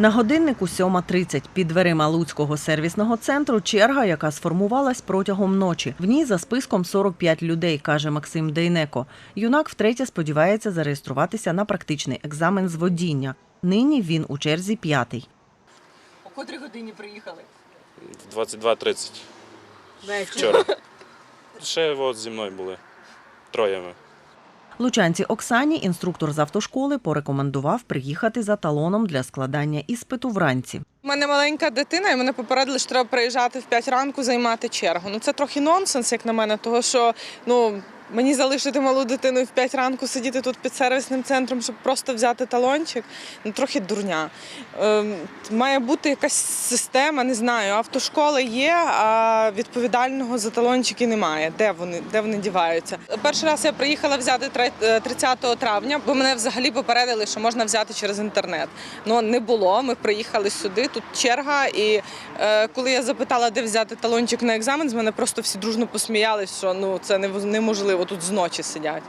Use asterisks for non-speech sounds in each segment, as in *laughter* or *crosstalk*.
На годиннику 7.30 під дверима Луцького сервісного центру черга, яка сформувалась протягом ночі. В ній за списком 45 людей, каже Максим Дейнеко. Юнак втретє сподівається зареєструватися на практичний екзамен з водіння. Нині він у черзі п'ятий. О котрій годині приїхали? В 22.30 вчора. *laughs* Ще от зі мною були. Троє ми. Лучанці Оксані інструктор з автошколи порекомендував приїхати за талоном для складання іспиту вранці. У мене маленька дитина, і мене попередили, що треба приїжджати в 5 ранку, займати чергу. Ну це трохи нонсенс, як на мене, того що ну. Мені залишити малу дитину в 5 ранку сидіти тут під сервісним центром, щоб просто взяти талончик, ну трохи дурня. Ем, має бути якась система, не знаю. Автошколи є, а відповідального за талончики немає. Де вони, де вони діваються? Перший раз я приїхала взяти е, 30 травня, бо мене взагалі попередили, що можна взяти через інтернет. Ну не було. Ми приїхали сюди, тут черга. І е, коли я запитала, де взяти талончик на екзамен, з мене просто всі дружно посміялись, що ну це неможливо, тут зночі сидять.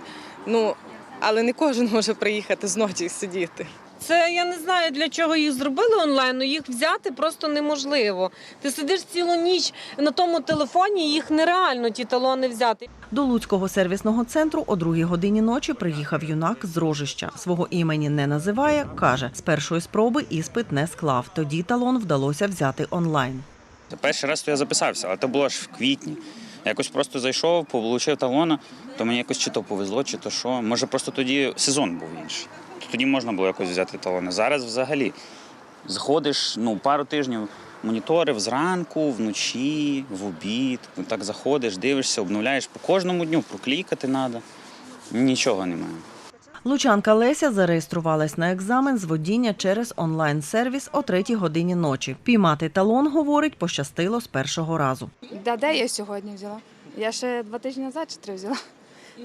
Ну але не кожен може приїхати зночі і сидіти. Це я не знаю для чого їх зробили онлайн, але їх взяти просто неможливо. Ти сидиш цілу ніч на тому телефоні, їх нереально ті талони взяти. До Луцького сервісного центру о другій годині ночі приїхав юнак з Рожища. Свого імені не називає, каже, з першої спроби іспит не склав. Тоді талон вдалося взяти онлайн. Перший раз то я записався, але це було ж в квітні. Якось просто зайшов, получив талона, то мені якось чи то повезло, чи то що. Може, просто тоді сезон був інший. Тоді можна було якось взяти талони. Зараз взагалі заходиш ну, пару тижнів, моніторив зранку, вночі, в обід. Так заходиш, дивишся, обновляєш по кожному дню, проклікати треба. Нічого немає. Лучанка Леся зареєструвалась на екзамен з водіння через онлайн-сервіс о 3 годині ночі. Піймати талон, говорить, пощастило з першого разу. Да, де я сьогодні взяла? Я ще два тижні назад чи три взяла.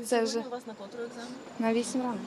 Це вже у вас на контру екзамен? на вісім ранку.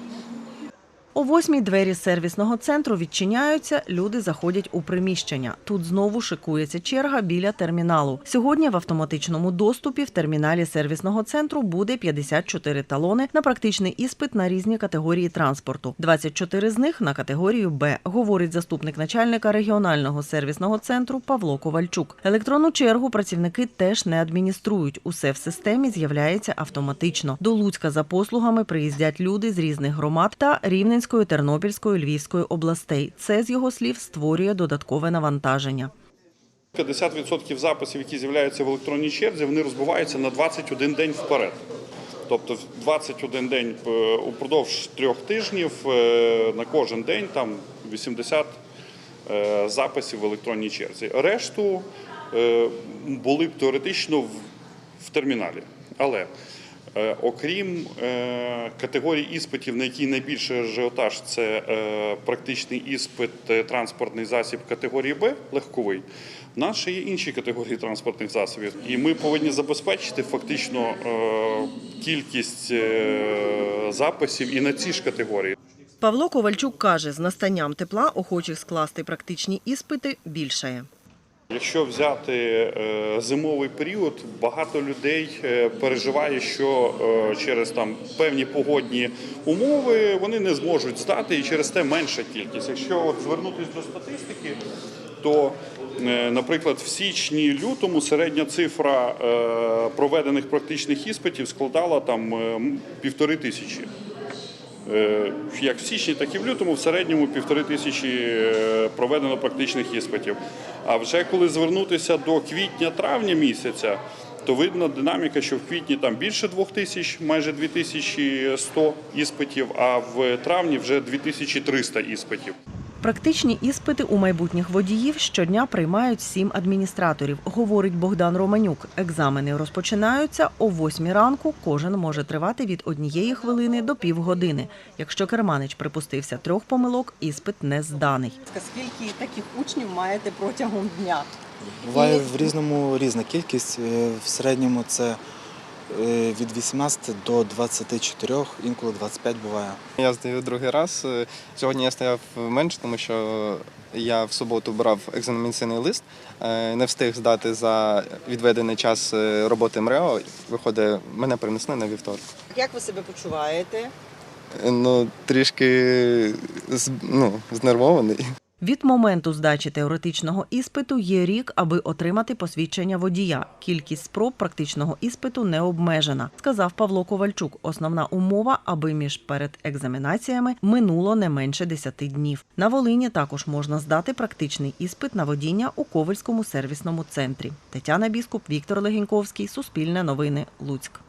О восьмій двері сервісного центру відчиняються, люди заходять у приміщення. Тут знову шикується черга біля терміналу. Сьогодні в автоматичному доступі в терміналі сервісного центру буде 54 талони на практичний іспит на різні категорії транспорту. 24 з них на категорію Б, говорить заступник начальника регіонального сервісного центру Павло Ковальчук. Електронну чергу працівники теж не адмініструють. Усе в системі з'являється автоматично. До Луцька за послугами приїздять люди з різних громад та Рівненської, Тернопільської, Львівської областей. Це з його слів створює додаткове навантаження. 50% записів, які з'являються в електронній черзі, вони розбиваються на 21 день вперед. Тобто в 21 день е, упродовж трьох тижнів е, на кожен день там 80 е, записів в електронній черзі. Решту були б теоретично в, терміналі. Але окрім е, категорії іспитів, на якій найбільший ажіотаж, це е, практичний іспит, е, транспортний засіб категорії Б, легковий. У нас ще є інші категорії транспортних засобів, і ми повинні забезпечити фактично е, кількість е, записів і на ці ж категорії. Павло Ковальчук каже, з настанням тепла охочих скласти практичні іспити більшає. Якщо взяти е, зимовий період, багато людей е, переживає, що е, через там певні погодні умови вони не зможуть здати, і через те менша кількість. Якщо от звернутися до статистики, то, наприклад, в січні-лютому середня цифра проведених практичних іспитів складала там півтори тисячі. Як в січні, так і в лютому в середньому півтори тисячі проведено практичних іспитів. А вже коли звернутися до квітня-травня місяця, то видно динаміка, що в квітні там більше двох тисяч, майже 2100 іспитів, а в травні вже 2300 іспитів. Практичні іспити у майбутніх водіїв щодня приймають сім адміністраторів, говорить Богдан Романюк. Екзамени розпочинаються о 8 ранку. Кожен може тривати від однієї хвилини до півгодини. Якщо керманич припустився трьох помилок, іспит не зданий. Скільки таких учнів маєте протягом дня? Буває в різному різна кількість. Е, В середньому це від 18 до 24, інколи 25 буває. Я здаю другий раз. Е, Сьогодні я стояв менше, тому що я в суботу брав екзаменаційний лист, е, не встиг здати за відведений час е, роботи МРЕО. Виходить, мене перенесли на вівторок. Як ви себе почуваєте? Е, Ну, трішки ну, знервований. Від моменту здачі теоретичного іспиту є рік, аби отримати посвідчення водія. Кількість спроб практичного іспиту не обмежена, сказав Павло Ковальчук. Основна умова, аби між передекзаменаціями минуло не менше 10 днів. На Волині також можна здати практичний іспит на водіння у Ковальському сервісному центрі. Тетяна Біскуп, Віктор Легеньковський, Суспільне новини, Луцьк.